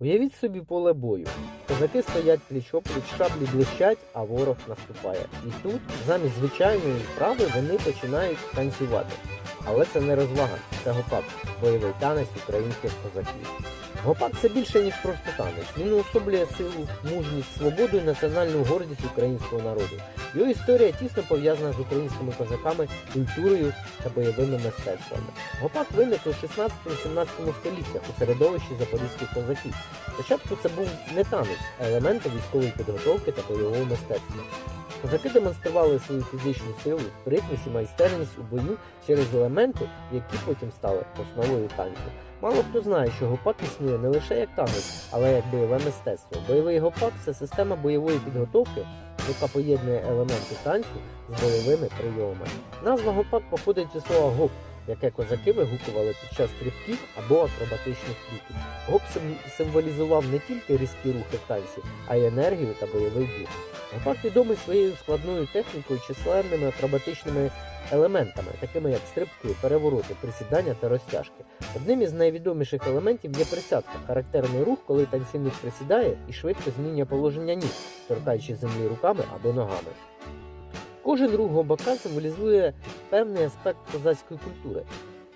Уявіть собі поле бою. Козаки стоять пліч-опліч, шаблі блищать, а ворог наступає. І тут, замість звичайної вправи, вони починають танцювати. Але це не розвага, це гопак, бойовий танець українських козаків. Гопак це більше, ніж просто танець. Він уособлює силу, мужність, свободу і національну гордість українського народу. Його історія тісно пов'язана з українськими козаками, культурою та бойовими мистецтвами. Гопак виник у 16-17 століттях у середовищі запорізьких козаків. Спочатку це був не танець, а елементи військової підготовки та бойового мистецтва. Козаки демонстрували свою фізичну силу, спритність і майстерність у бою через елементи, які потім стали основою танцю. Мало хто знає, що гопак існує не лише як танець, але як бойове мистецтво. Бойовий гопак це система бойової підготовки, яка поєднує елементи танцю з бойовими прийомами. Назва гопак походить від слова гоп, яке козаки вигукували під час стрибків або акробатичних трюків. Гоп символізував не тільки різкі рухи в танці, а й енергію та бойовий дух. Гопак відомий своєю складною технікою, численними акробатичними елементами, такими як стрибки, перевороти, присідання та розтяжки. Одним із найвідоміших елементів є присядка, характерний рух, коли танцівник присідає і швидко змінює положення ніг, торкаючи землі руками або ногами. Кожен рух гопака символізує певний аспект козацької культури.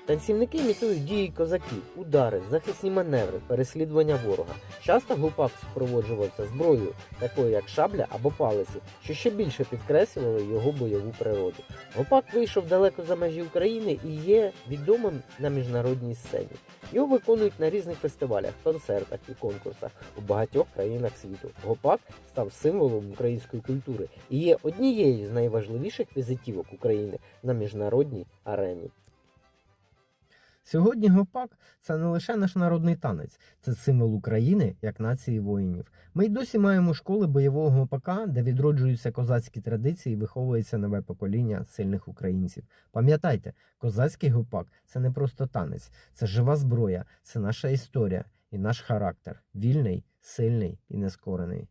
Танцівники імітують дії козаків, удари, захисні маневри, переслідування ворога. Часто гопак супроводжувався зброєю, такою як шабля або палиці, що ще більше підкреслювали його бойову природу. Гопак вийшов далеко за межі України і є відомим на міжнародній сцені. Його виконують на різних фестивалях, концертах і конкурсах у багатьох країнах світу. Гопак став символом української культури і є однією з найважливіших візитівок України на міжнародній арені. Сьогодні гопак це не лише наш народний танець, це символ України як нації воїнів. Ми й досі маємо школи бойового гопака, де відроджуються козацькі традиції, і виховується нове покоління сильних українців. Пам'ятайте, козацький гопак це не просто танець, це жива зброя, це наша історія і наш характер вільний, сильний і нескорений.